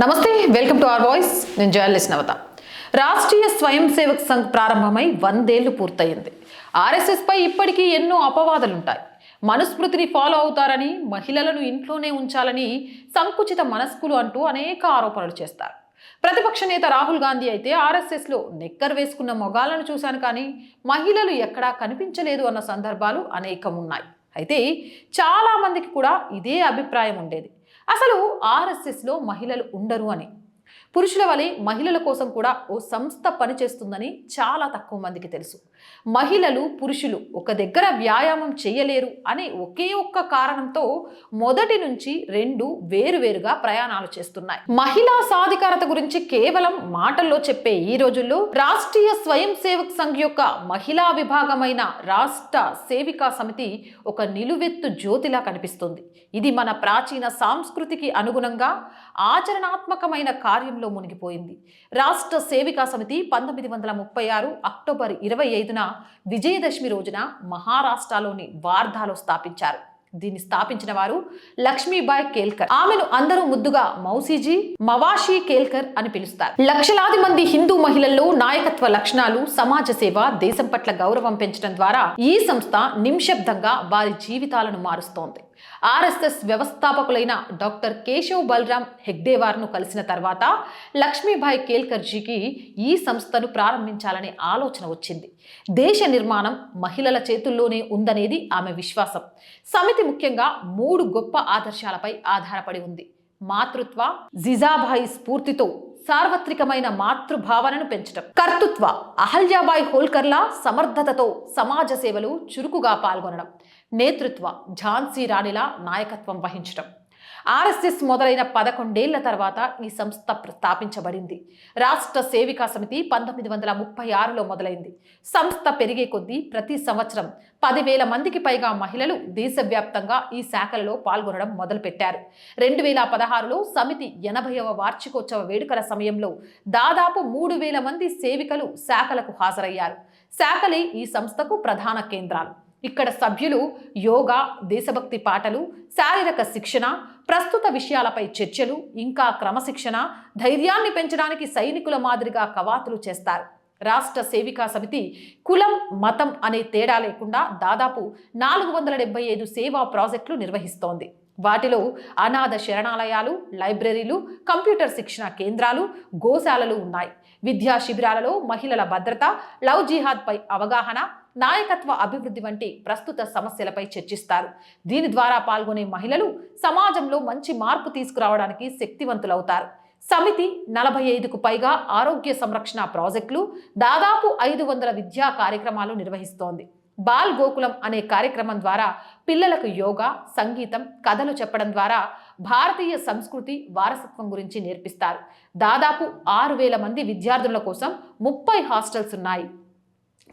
నమస్తే welcome to our voice. నేను journalist Navata. Rashtriya స్వయం సేవక్ సంఘ్ ప్రారంభమై వందేళ్ళు పూర్తయింది. ఆర్ఎస్ఎస్పై ఇప్పటికీ ఎన్నో అపవాదాలుంటాయి. మనుస్మృతిని ఫాలో అవుతారని మహిళలను ఇంట్లోనే ఉంచాలని సంకుచిత మనస్కులు అంటూ అనేక ఆరోపణలు చేస్తారు. ప్రతిపక్ష నేత రాహుల్ గాంధీ అయితే ఆర్ఎస్ఎస్లో నెక్కర్ వేసుకున్న మొగాలను చూశాను కానీ మహిళలు ఎక్కడా కనిపించలేదు అన్న సందర్భాలు అనేకం ఉన్నాయి అయితే చాలా మందికి కూడా ఇదే అభిప్రాయం ఉండేది. అసలు ఆర్ఎస్ఎస్లో మహిళలు ఉండరు అని. పురుషుల వలె మహిళల కోసం కూడా ఓ సంస్థ పనిచేస్తుందని చాలా తక్కువ మందికి తెలుసు. మహిళలు పురుషులు ఒక దగ్గర వ్యాయామం చేయలేరు అనే ఒకే ఒక్క కారణంతో మొదటి నుంచి రెండు వేరువేరుగా ప్రయాణాలు చేస్తున్నాయి. మహిళా సాధికారత గురించి కేవలం మాటల్లో చెప్పే ఈ రోజుల్లో రాష్ట్రీయ స్వయం సేవక్ సంఘ్ యొక్క మహిళా విభాగమైన రాష్ట్ర సేవికా సమితి ఒక నిలువెత్తు జ్యోతిలా కనిపిస్తుంది. ఇది మన ప్రాచీన సాంస్కృతికి అనుగుణంగా ఆచరణాత్మకమైన కార్యంలో మునిగిపోయింది. రాష్ట్ర సేవికా సమితి పంతొమ్మిది వందల ముప్పై ఆరు అక్టోబర్ ఇరవై ఐదున విజయదశమి రోజున మహారాష్ట్రలోని వార్ధాలో స్థాపించారు. దీన్ని స్థాపించిన వారు లక్ష్మీబాయ్ కేల్కర్. ఆమెను అందరూ ముద్దుగా మౌసీజీ మవాషీ కేల్కర్ అని పిలుస్తారు. లక్షలాది మంది హిందూ మహిళల్లో నాయకత్వ లక్షణాలు సమాజ సేవ దేశం పట్ల గౌరవం పెంచడం ద్వారా ఈ సంస్థ నిమిషబ్దంగా వారి జీవితాలను మారుస్తోంది. ఆర్ఎస్ఎస్ వ్యవస్థాపకులైన డాక్టర్ కేశవ్ బలరాం హెగ్డేవార్ను కలిసిన తర్వాత లక్ష్మీభాయ్ కేల్కర్జీకి ఈ సంస్థను ప్రారంభించాలనే ఆలోచన వచ్చింది. దేశ నిర్మాణం మహిళల చేతుల్లోనే ఉందనేది ఆమె విశ్వాసం. సమితి ముఖ్యంగా మూడు గొప్ప ఆదర్శాలపై ఆధారపడి ఉంది. మాతృత్వ జిజాబాయి స్ఫూర్తితో సార్వత్రికమైన మాతృభావనను పెంచడం కర్తృత్వ అహల్యాబాయ్ హోల్కర్ల సమర్థతతో సమాజ సేవలు చురుకుగా పాల్గొనడం. నేతృత్వ ఝాన్సీ రాణిలా నాయకత్వం వహించడం ఆర్ఎస్ఎస్ మొదలైన పదకొండేళ్ళ తర్వాత ఈ సంస్థ స్థాపించబడింది రాష్ట్ర సేవికా సమితి పంతొమ్మిది వందల ముప్పై ఆరులో మొదలైంది. సంస్థ పెరిగే కొద్దీ ప్రతి సంవత్సరం పదివేల మందికి పైగా మహిళలు దేశవ్యాప్తంగా ఈ శాఖలలో పాల్గొనడం మొదలుపెట్టారు. రెండు వేల పదహారులో సమితి ఎనభైవ వార్షికోత్సవ వేడుకల సమయంలో దాదాపు మూడు వేల మంది సేవికలు శాఖలకు హాజరయ్యారు. శాఖలే ఈ సంస్థకు ప్రధాన కేంద్రాలు. ఇక్కడ సభ్యులు యోగా దేశభక్తి పాటలు శారీరక శిక్షణ ప్రస్తుత విషయాలపై చర్చలు ఇంకా క్రమశిక్షణ ధైర్యాన్ని పెంచడానికి సైనికుల మాదిరిగా కవాతులు చేస్తారు. రాష్ట్ర సేవికా సమితి కులం మతం అనే తేడా లేకుండా దాదాపు నాలుగు వందల డెబ్బై ఐదు సేవా ప్రాజెక్టులు నిర్వహిస్తోంది. వాటిలో అనాథ శరణాలయాలు లైబ్రరీలు కంప్యూటర్ శిక్షణ కేంద్రాలు గోశాలలు ఉన్నాయి. విద్యా శిబిరాలలో మహిళల భద్రత లవ్ జిహాద్పై అవగాహన నాయకత్వ అభివృద్ధి వంటి ప్రస్తుత సమస్యలపై చర్చిస్తారు. దీని ద్వారా పాల్గొనే మహిళలు సమాజంలో మంచి మార్పు తీసుకురావడానికి శక్తివంతులవుతారు. సమితి నలభై ఐదుకు పైగా ఆరోగ్య సంరక్షణ ప్రాజెక్టులు దాదాపు ఐదు వందల విద్యా కార్యక్రమాలు నిర్వహిస్తోంది. బాల్ గోకులం అనే కార్యక్రమం ద్వారా పిల్లలకు యోగా సంగీతం కథలు చెప్పడం ద్వారా భారతీయ సంస్కృతి వారసత్వం గురించి నేర్పిస్తారు. దాదాపు ఆరు వేల మంది విద్యార్థుల కోసం ముప్పై హాస్టల్స్ ఉన్నాయి.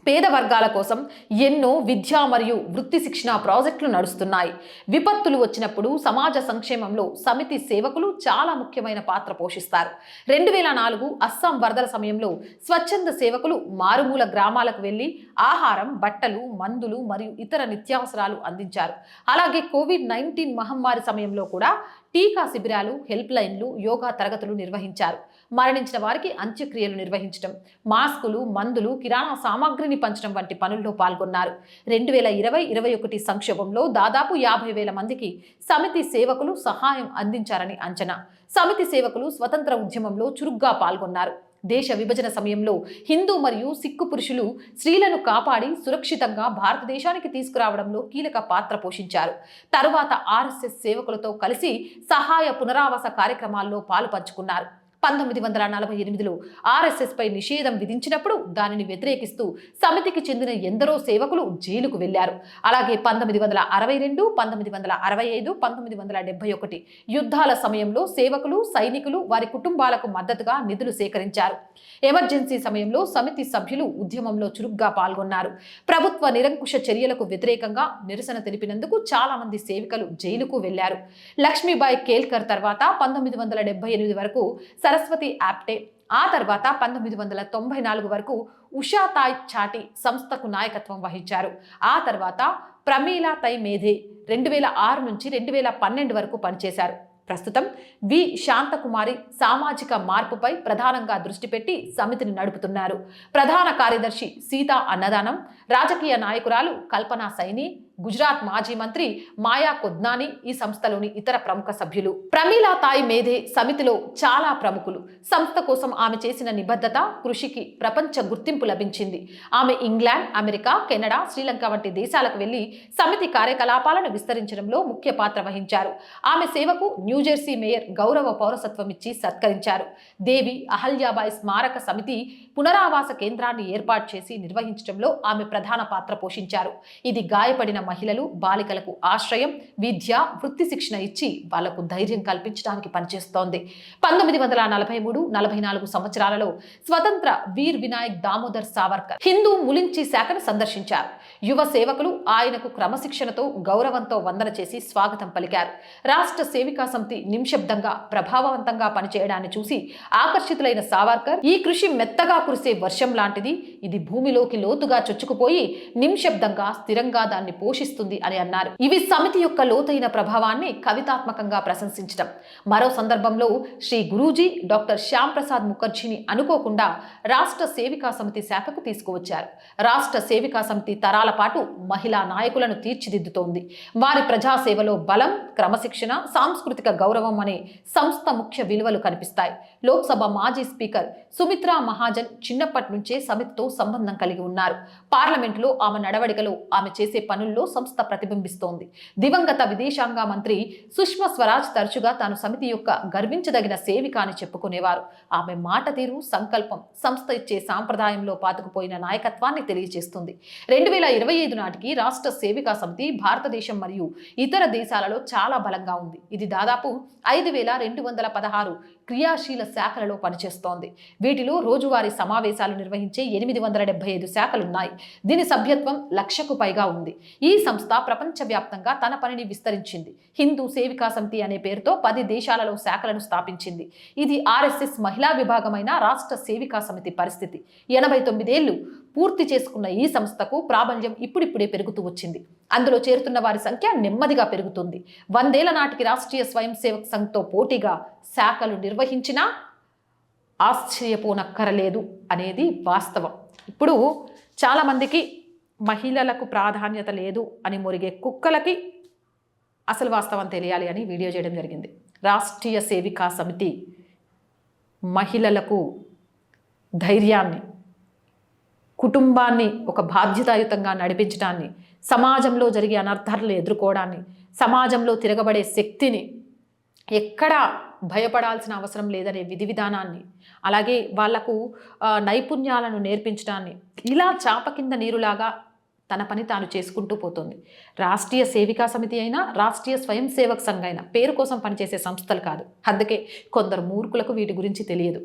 పేద వర్గాల కోసం ఎన్నో విద్యా మరియు వృత్తి శిక్షణ ప్రాజెక్టులు నడుస్తున్నాయి. విపత్తులు వచ్చినప్పుడు సమాజ సంక్షేమంలో సమితి సేవకులు చాలా ముఖ్యమైన పాత్ర పోషిస్తారు. రెండు వేల నాలుగు అస్సాం వరదల సమయంలో స్వచ్ఛంద సేవకులు మారుమూల గ్రామాలకు వెళ్ళి ఆహారం బట్టలు మందులు మరియు ఇతర నిత్యావసరాలు అందించారు. అలాగే కోవిడ్ నైన్టీన్ మహమ్మారి సమయంలో కూడా టీకా శిబిరాలు హెల్ప్ లైన్లు యోగా తరగతులు నిర్వహించారు. మరణించిన వారికి అంత్యక్రియలు నిర్వహించడం మాస్కులు మందులు కిరాణా సామాగ్రిని పంచడం వంటి పనుల్లో పాల్గొన్నారు. రెండు వేల ఇరవై ఇరవై ఒకటి సంక్షోభంలో దాదాపు యాభై వేల మందికి సమితి సేవకులు సహాయం అందించారని అంచనా. సమితి సేవకులు స్వతంత్ర ఉద్యమంలో చురుగ్గా పాల్గొన్నారు. దేశ విభజన సమయంలో హిందూ మరియు సిక్కు పురుషులు స్త్రీలను కాపాడి సురక్షితంగా భారతదేశానికి తీసుకురావడంలో కీలక పాత్ర పోషించారు. తరువాత ఆర్ఎస్ఎస్ సేవకులతో కలిసి సహాయ పునరావాస కార్యక్రమాల్లో పాలు పంచుకున్నారు పంతొమ్మిది వందల నలభై ఎనిమిదిలో ఆర్ఎస్ఎస్పై నిషేధం విధించినప్పుడు దానిని వ్యతిరేకిస్తూ సమితికి చెందిన ఎందరో సేవకులు జైలుకు వెళ్ళారు. అలాగే పంతొమ్మిది వందల అరవై రెండు పంతొమ్మిది వందల అరవై ఐదు పంతొమ్మిది వందల డెబ్బై ఒకటి యుద్ధాల సమయంలో సేవకులు సైనికులు వారి కుటుంబాలకు మద్దతుగా నిధులు సేకరించారు. ఎమర్జెన్సీ సమయంలో సమితి సభ్యులు ఉద్యమంలో చురుగ్గా పాల్గొన్నారు. ప్రభుత్వ నిరంకుశ చర్యలకు వ్యతిరేకంగా నిరసన తెలిపినందుకు చాలా మంది సేవికలు జైలుకు వెళ్ళారు. లక్ష్మీబాయి కేల్కర్ తర్వాత పంతొమ్మిది వందల డెబ్బై ఎనిమిది వరకు సరస్వతి యాప్టే. ఆ తర్వాత పంతొమ్మిది వందల తొంభై నాలుగు వరకు ఉషా తాయ్ చాటి సంస్థకు నాయకత్వం వహించారు. ఆ తర్వాత ప్రమీలా తై మేధే రెండు వేల ఆరు నుంచి రెండు వేల పన్నెండు వరకు పనిచేశారు. ప్రస్తుతం వి. శాంతకుమారి సామాజిక మార్పుపై ప్రధానంగా దృష్టి పెట్టి సమితిని నడుపుతున్నారు. ప్రధాన కార్యదర్శి సీతా అన్నదానం రాజకీయ నాయకురాలు కల్పనా సైని గుజరాత్ మాజీ మంత్రి మాయా కొద్నాని ఈ సంస్థలోని ఇతర ప్రముఖ సభ్యులు. ప్రమీలా తాయి మేధే సమితిలో చాలా ప్రముఖులు. సంస్థ కోసం ఆమె చేసిన నిబద్ధత కృషికి ప్రపంచ గుర్తింపు లభించింది. ఆమె ఇంగ్లాండ్ అమెరికా కెనడా శ్రీలంక వంటి దేశాలకు వెళ్ళి సమితి కార్యకలాపాలను విస్తరించడంలో ముఖ్య పాత్ర వహించారు. ఆమె సేవకు న్యూజెర్సీ మేయర్ గౌరవ పౌరసత్వం ఇచ్చి సత్కరించారు. దేవి అహల్యాబాయి స్మారక సమితి పునరావాస కేంద్రాన్ని ఏర్పాటు చేసి నిర్వహించడంలో ఆమె ప్రధాన పాత్ర పోషించారు. ఇది గాయపడిన మహిళలు బాలికలకు ఆశ్రయం విద్య వృత్తి శిక్షణ ఇచ్చి వాళ్ళకు ధైర్యం కల్పించడానికి పనిచేస్తోంది. పంతొమ్మిది వందల నలభై మూడు నలభై నాలుగు సంవత్సరాలలో స్వతంత్ర వీర్ వినాయక్ దామోదర్ సావర్కర్ హిందూ ములించి శాఖను సందర్శించారు. యువ సేవకులు ఆయనకు క్రమశిక్షణతో గౌరవంతో వందన చేసి స్వాగతం పలికారు. రాష్ట్ర సేవికా సమితి నిమిషబ్దంగా ప్రభావవంతంగా పనిచేయడాన్ని చూసి ఆకర్షితులైన సావర్కర్ ఈ కృషి మెత్తగా కురిసే వర్షం లాంటిది ఇది భూమిలోకి లోతుగా చొచ్చుకుపోయి నిమిషబ్దంగా స్థిరంగా దాన్ని పోషిస్తుంది అని అన్నారు. ఇవి సమితి యొక్క లోతైన ప్రభావాన్ని కవితాత్మకంగా ప్రశంసించడం మరో సందర్భంలో శ్రీ గురూజీ డాక్టర్ శ్యామ్ ప్రసాద్ ముఖర్జీని అనుకోకుండా రాష్ట్ర సేవికా సమితి శాఖకు తీసుకువచ్చారు. రాష్ట్ర సేవికా సమితి తరాల పాటు మహిళా నాయకులను తీర్చిదిద్దుతోంది. వారి ప్రజాసేవలో బలం క్రమశిక్షణ సాంస్కృతిక గౌరవం అనే సంస్థ ముఖ్య విలువలు కనిపిస్తాయి. లోక్సభ మాజీ స్పీకర్ సుమిత్రా మహాజన్ చిన్నప్పటి నుంచే సమితితో సంబంధం కలిగి ఉన్నారు. పార్లమెంటులో ఆమె నడవడికలో ఆమె చేసే పనుల్లో సంస్థ ప్రతిబింబిస్తోంది. దివంగత విదేశాంగ మంత్రి సుష్మా స్వరాజ్ తరచుగా తాను సమితి యొక్క గర్వించదగిన సేవిక అని చెప్పుకునేవారు. ఆమె మాట తీరు సంకల్పం సంస్థ ఇచ్చే సాంప్రదాయంలో పాతుకుపోయిన నాయకత్వాన్ని తెలియజేస్తుంది. రెండు వేల ఇరవై ఐదు నాటికి రాష్ట్ర సేవికా సమితి భారతదేశం మరియు ఇతర దేశాలలో చాలా బలంగా ఉంది. ఇది దాదాపు ఐదు వేల రెండు వందల పదహారు క్రియాశీల శాఖలలో పనిచేస్తోంది. వీటిలో రోజువారీ సమావేశాలు నిర్వహించే ఎనిమిది వందల డెబ్బై ఐదు శాఖలున్నాయి. దీని సభ్యత్వం లక్షకు పైగా ఉంది. ఈ సంస్థ ప్రపంచవ్యాప్తంగా తన పనిని విస్తరించింది. హిందూ సేవికా సమితి అనే పేరుతో పది దేశాలలో శాఖలను స్థాపించింది. ఇది ఆర్ఎస్ఎస్ మహిళా విభాగమైన రాష్ట్ర సేవికా సమితి పరిస్థితి. ఎనభై తొమ్మిదేళ్ళు పూర్తి చేసుకున్న ఈ సంస్థకు ప్రాబల్యం ఇప్పుడిప్పుడే పెరుగుతూ వచ్చింది. అందులో చేరుతున్న వారి సంఖ్య నెమ్మదిగా పెరుగుతుంది. వందేళ్ళ నాటికి రాష్ట్రీయ స్వయం సేవక్ సంఘ్తో పోటీగా శాఖలు నిర్వహించినా ఆశ్చర్యపోనక్కరలేదు అనేది వాస్తవం. ఇప్పుడు చాలామందికి మహిళలకు ప్రాధాన్యత లేదు అని మురిగే కుక్కలకి అసలు వాస్తవం తెలియాలి అని వీడియో చేయడం జరిగింది. రాష్ట్రీయ సేవికా సమితి మహిళలకు ధైర్యాన్ని కుటుంబాన్ని ఒక బాధ్యతాయుతంగా నడిపించడాన్ని సమాజంలో జరిగే అనర్థాలను ఎదుర్కోవడాన్ని సమాజంలో తిరగబడే శక్తిని ఎక్కడా భయపడాల్సిన అవసరం లేదనే విధి విధానాన్ని అలాగే వాళ్ళకు నైపుణ్యాలను నేర్పించడాన్ని ఇలా చాప కింద నీరులాగా తన పని తాను చేసుకుంటూ పోతుంది. రాష్ట్రీయ సేవికా సమితి అయినా రాష్ట్రీయ స్వయం సేవక సంఘ అయినా పేరు కోసం పనిచేసే సంస్థలు కాదు. అందుకే కొందరు మూర్ఖులకు వీటి గురించి తెలియదు.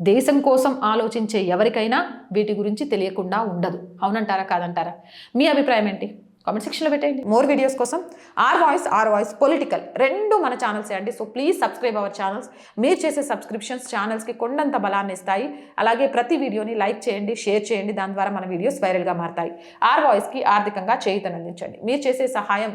దేశం కోసం ఆలోచించే ఎవరికైనా వీటి గురించి తెలియకుండా ఉండదు. అవునంటారా కాదంటారా? మీ అభిప్రాయం ఏంటి? కామెంట్ సెక్షన్లో పెట్టండి మోర్ వీడియోస్ కోసం our voice our voice political రెండు మన ఛానల్స్ అండి. So please subscribe our channels మీరు చేసే సబ్స్క్రిప్షన్స్ ఛానల్స్కి కొండంత బలాన్ని ఇస్తాయి. అలాగే ప్రతి వీడియోని లైక్ చేయండి షేర్ చేయండి. దాని ద్వారా మన వీడియోస్ వైరల్గా మారతాయి. ఆర్ వాయిస్కి ఆర్థికంగా చేయుతనందించండి మీరు చేసే సహాయం